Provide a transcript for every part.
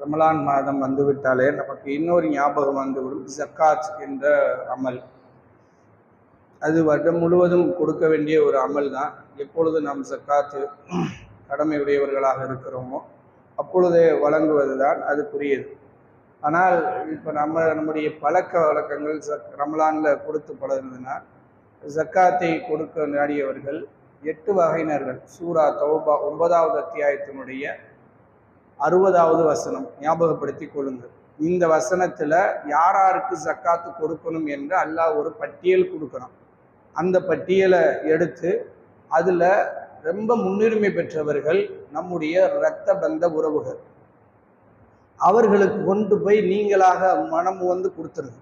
ரமலான் மாதம் வந்துவிட்டாலே நமக்கு இன்னொரு ஞாபகம் வந்துவிடும். ஜக்காத் என்ற அமல். அது வருடம் முழுவதும் கொடுக்க வேண்டிய ஒரு அமல் தான். எப்பொழுது நாம் ஜக்காத்து கடமையுடையவர்களாக இருக்கிறோமோ அப்பொழுதே வழங்குவது தான் அது புரியுது. ஆனால் இப்போ நம்ம நம்முடைய பழக்க வழக்கங்கள் சக் ரமலானில் கொடுத்து பழகுதுன்னா ஜக்காத்தை கொடுக்க நாடியவர்கள் எட்டு வகையினர்கள். சூரா தௌபா ஒன்பதாவது அத்தியாயத்தினுடைய அறுபதாவது வசனம் ஞாபகப்படுத்தி கொள்ளுங்கள். இந்த வசனத்துல யாராருக்கு ஜக்காத்து கொடுக்கணும் என்று அல்லாஹ் ஒரு பட்டியல் கொடுக்கணும். அந்த பட்டியலை எடுத்து அதில் ரொம்ப முன்னுரிமை பெற்றவர்கள் நம்முடைய இரத்த பந்த உறவுகள். அவர்களுக்கு கொண்டு போய் நீங்களாக மனம் வந்து கொடுத்துருங்க.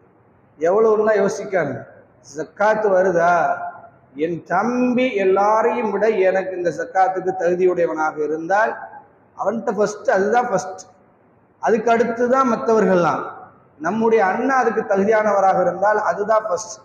எவ்வளோன்னா யோசிக்காங்க ஜக்காத்து வருதா? என் தம்பி எல்லாரையும் விட எனக்கு இந்த சக்காத்துக்கு தகுதியுடையவனாக இருந்தால் அவன்கிட்ட ஃபஸ்ட்டு அதுதான் ஃபஸ்ட் அதுக்கு அடுத்து தான் மற்றவர்கள்லாம் நம்முடைய அண்ணா அதுக்கு தகுதியானவராக இருந்தால் அதுதான் ஃபஸ்ட்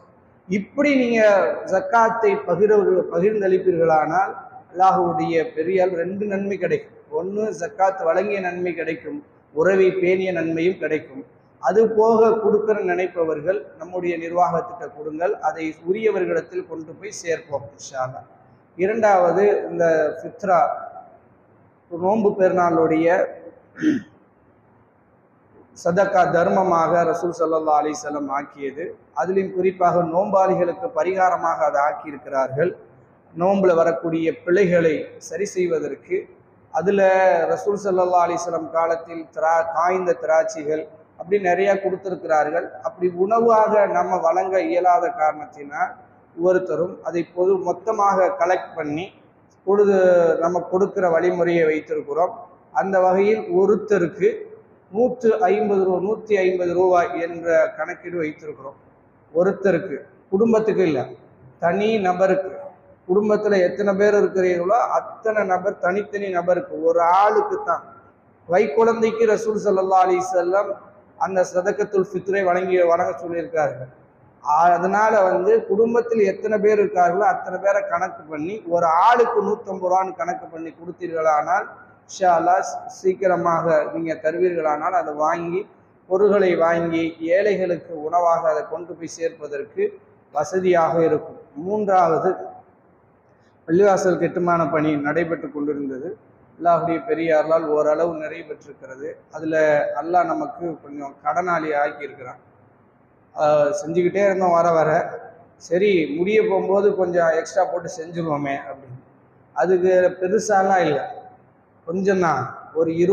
இப்படி நீங்கள் ஜக்காத்தை பகிர பகிர்ந்தளிப்பீர்களானால் அல்லாஹுடைய பெரியால் ரெண்டு நன்மை கிடைக்கும். ஒன்று ஜக்காத் வழங்கிய நன்மை கிடைக்கும். உறவை பேணிய நன்மையும் கிடைக்கும். அது போக கொடுக்கிற நினைப்பவர்கள் நம்முடைய நிர்வாகத்திட்ட கொடுங்கள். அதை உரியவர்களிடத்தில் கொண்டு போய் சேர்ப்போம் இன்ஷால்லா இரண்டாவது இந்த ஃபித்ரா. நோன்பு பெருநாளுடைய சதக்கா தர்மமாக ரசூல் சல்லா அலிசல்லம் ஆக்கியது. அதிலும் குறிப்பாக நோம்பாளிகளுக்கு பரிகாரமாக அதை ஆக்கியிருக்கிறார்கள். நோம்பில் வரக்கூடிய பிழைகளை சரி செய்வதற்கு அதில் ரசூல் சல்லா அலிஸ்லம் காலத்தில் திரா காய்ந்த திராட்சைகள் அப்படி நிறையா கொடுத்துருக்கிறார்கள். அப்படி உணவாக நம்ம வழங்க இயலாத காரணத்தினால் ஒவ்வொருத்தரும் அதை பொது மொத்தமாக கலெக்ட் பண்ணி பொழுது நம்ம கொடுக்குற வழிமுறையை வைத்திருக்கிறோம். அந்த வகையில் ஒருத்தருக்கு நூற்று ஐம்பது ரூபா நூற்றி ஐம்பது ரூபாய் என்ற கணக்கீடு வைத்திருக்கிறோம். ஒருத்தருக்கு குடும்பத்துக்கு இல்லை தனி நபருக்கு. குடும்பத்தில் எத்தனை பேர் இருக்கிறீர்களோ அத்தனை நபர் தனித்தனி நபருக்கு ஒரு ஆளுக்கு தான். வைக்குழந்தைக்கு ரசூல் சல்லா அலி செல்லம் அந்த சதக்கத்துல் ஃபித்ரை வழங்கி வழங்க சொல்லியிருக்கார்கள். அதனால வந்து குடும்பத்தில் எத்தனை பேர் இருக்கார்களோ அத்தனை பேரை கணக்கு பண்ணி ஒரு ஆளுக்கு நூற்றம்பது ரூபான்னு கணக்கு பண்ணி கொடுத்தீர்களானால் ஷா அல்லா சீக்கிரமாக நீங்கள் தருவீர்களானால் அதை வாங்கி பொருள்களை வாங்கி ஏழைகளுக்கு உணவாக அதை கொண்டு போய் சேர்ப்பதற்கு வசதியாக இருக்கும். மூன்றாவது பள்ளிவாசல் கெட்டுமான பணி நடைபெற்று கொண்டிருந்தது. அல்லாஹுடைய பெரியார்களால் ஓரளவு நிறைவேற்றிருக்கிறது அதில் அல்லாஹ் நமக்கு கொஞ்சம் கடனாளி ஆக்கியிருக்கிறான் செஞ்சுக்கிட்டே இருந்தோம் வர வர. சரி முடிய போகும்போது கொஞ்சம் எக்ஸ்ட்ரா போட்டு செஞ்சுருவோமே அப்படின்னு. அதுக்கு பெருசாலாம் இல்லை. கொஞ்சம் தான் ஒரு இருபது